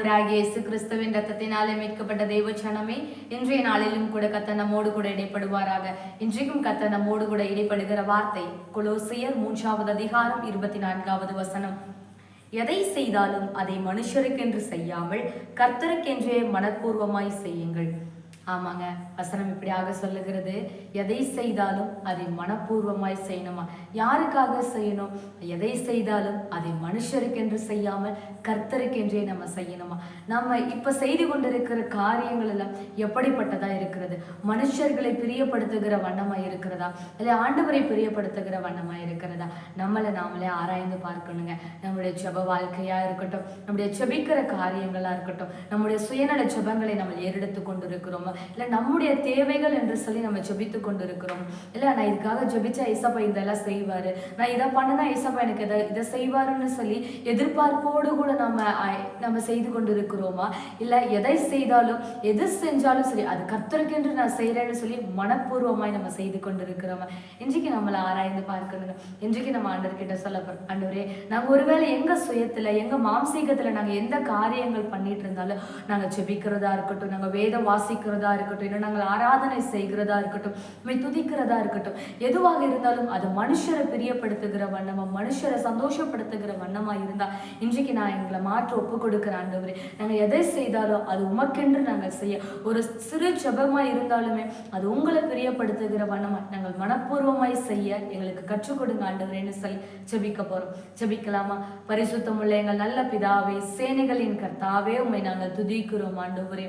ஆண்டவராகிய இயேசு கிறிஸ்துவின் ரத்தத்தினாலே மீட்கப்பட்ட தேவச்சனமே இன்றைய நாளிலும் கூட கத்த நம்மோடு கூட இடைப்படுவாராக. இன்றைக்கும் கத்த நம்மோடு கூட இடைப்படுகிற வார்த்தை குலோசியர் மூன்றாவது அதிகாரம் இருபத்தி நான்காவது வசனம். எதை செய்தாலும் அதை மனுஷருக்கென்று செய்யாமல் கர்த்தருக்கென்றே மனப்பூர்வமாய் செய்யுங்கள். ஆமாங்க. வசனம் இப்படியாக சொல்லுகிறது. எதை செய்தாலும் அதை மனப்பூர்வமாய் செய்யணுமா? யாருக்காக செய்யணும்? எதை செய்தாலும் அதை மனுஷருக்கென்று செய்யாமல் கர்த்தருக்கென்றே நம்ம செய்யணுமா? நம்ம இப்போ செய்து கொண்டிருக்கிற காரியங்கள் எல்லாம் எப்படிப்பட்டதாக இருக்கிறது? மனுஷர்களை பிரியப்படுத்துகிற வண்ணமாக இருக்கிறதா? இல்லை ஆண்டவரை பிரியப்படுத்துகிற வண்ணமாக இருக்கிறதா? நம்மளை நாமளே ஆராய்ந்து பார்க்கணுங்க. நம்முடைய ஜப வாழ்க்கையாக இருக்கட்டும் நம்முடைய செபிக்கிற காரியங்களாக இருக்கட்டும் நம்முடைய சுயநல ஜபங்களை நம்ம ஏறெடுத்து கொண்டிருக்கிறோமா இல்லை நம்முடைய தேவைகள் என்று சொல்லி நம்ம ஜெபித்து கொண்டிருக்கிறோம். இல்லை நான் இதுக்காக ஜெபிச்சா ஐசப்பா இதெல்லாம் செய்வாரு. நான் இதை பண்ணுனா ஐசப்பா எனக்கு இதை இதை செய்வாருன்னு சொல்லி எதிர்பார்ப்போடு கூட நம்ம நம்ம செய்து கொண்டிருக்கிறோமா? இல்லை எதை செய்தாலும் எது செஞ்சாலும் சரி அது கர்த்தருக்கென்று நான் செய்கிறேன்னு சொல்லி மனப்பூர்வமாய் நம்ம செய்து கொண்டிருக்கிறோமா? இன்றைக்கு நம்மளை ஆராய்ந்து பார்க்கணுங்க. இன்றைக்கு நம்ம ஆண்டர்கிட்ட சொல்ல போறோம் ஆண்டவரே நாங்கள் ஒருவேளை எங்க சுயத்துல எங்க மாம்சீகத்துல நாங்க எந்த காரியங்கள் பண்ணிட்டு இருந்தாலும் நாங்க ஜெபிக்கிறதா இருக்கட்டும் நாங்க வேதம் வாசிக்கிறதா இருக்கட்டும் இல்லை நாங்கள் ஆராதனை செய்கிறதா இருக்கட்டும் உம்மை துதிக்கிறதா இருக்கட்டும் எதுவாக இருந்தாலும் அது மனுஷரை பிரியப்படுத்துகிற வண்ணமாக மனுஷரை சந்தோஷப்படுத்துகிற வண்ணமாக இருந்தால் இன்றைக்கு நான் எங்களை மாற்ற ஒப்பு கொடுக்குற ஆண்டவரே. நாங்கள் எதை செய்தாலும் அது உமக்கென்று நாங்கள் செய்ய ஒரு சிறு செபமாக இருந்தாலுமே அது உங்களை பிரியப்படுத்துகிற வண்ணமாக நாங்கள் மனப்பூர்வமாய் செய்ய எங்களுக்கு கற்றுக் கொடுங்க ஆண்டவரேன்னு சொல்லி ஜெபிக்க போகிறோம் ஜெபிக்கலாமா? பரிசுத்தமுள்ள எங்கள் நல்ல பிதாவே சேனைகளின் கர்த்தாவே உம்மை நாங்கள் துதிக்கிறோம் ஆண்டவரே.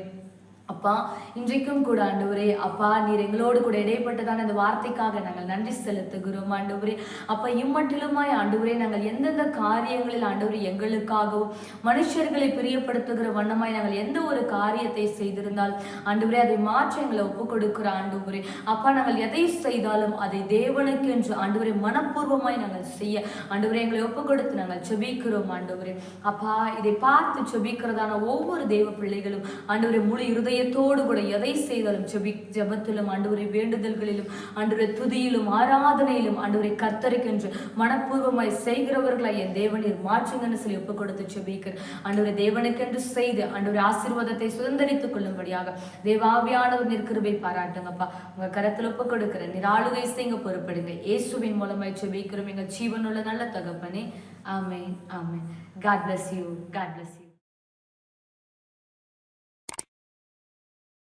அப்பா இன்றைக்கும் கூட ஆண்டவரே அப்பா நீர் எங்களோடு கூட இடைப்பட்டதான இந்த வார்த்தைக்காக நாங்கள் நன்றி செலுத்துகிறோம் ஆண்டவரே. அப்பா இம்மட்டிலுமாய் ஆண்டவரே நாங்கள் எந்தெந்த காரியங்களில் ஆண்டவரே எங்களுக்காகவும் மனுஷர்களை பிரியப்படுத்துகிற வண்ணமாய் நாங்கள் எந்த ஒரு காரியத்தை செய்திருந்தால் ஆண்டவரே அதை மாற்ற எங்களை ஒப்புக் கொடுக்கிற ஆண்டவரே. அப்பா நாங்கள் எதை செய்தாலும் அதை தேவனுக்கு என்று ஆண்டவரே மனப்பூர்வமாய் நாங்கள் செய்ய ஆண்டவரே எங்களை ஒப்புக் கொடுத்து நாங்கள் செபிக்கிறோம் ஆண்டவரே. அப்பா இதை பார்த்து செபிக்கிறதான ஒவ்வொரு தேவ பிள்ளைகளும் ஆண்டவரே முழு இருதயத்தோடு கூட எதை செய்தாலும் ஜபி ஜபத்திலும் ஆண்டவரை வேண்டுதல்களிலும் ஆண்டவரை துதியிலும் ஆராதனையிலும் ஆண்டவரை கத்தரிக்கென்று மனப்பூர்வமாய் செய்கிறவர்களாய் என் தேவனீர் மாற்றுங்கன்னு சொல்லி ஒப்பு கொடுத்து ஜெபிக்கிறேன். ஆண்டவரை தேவனுக்கென்று செய்து ஆண்டவரை ஆசீர்வாதத்தை சுதந்திரித்துக் கொள்ளும்படியாக தேவாவியானவர் நிற்கிருபை பாராட்டுங்கப்பா. உங்க கரத்தில் ஒப்பு கொடுக்கிறேன் நீர் ஆளுகை செய்யுங்க பொறுப்படுங்க. இயேசுவின் மூலமாய் ஜபிக்கிறோம். எங்கள் ஜீவனுள்ள நல்ல தகப்பனே. ஆமே ஆமே God bless you God bless you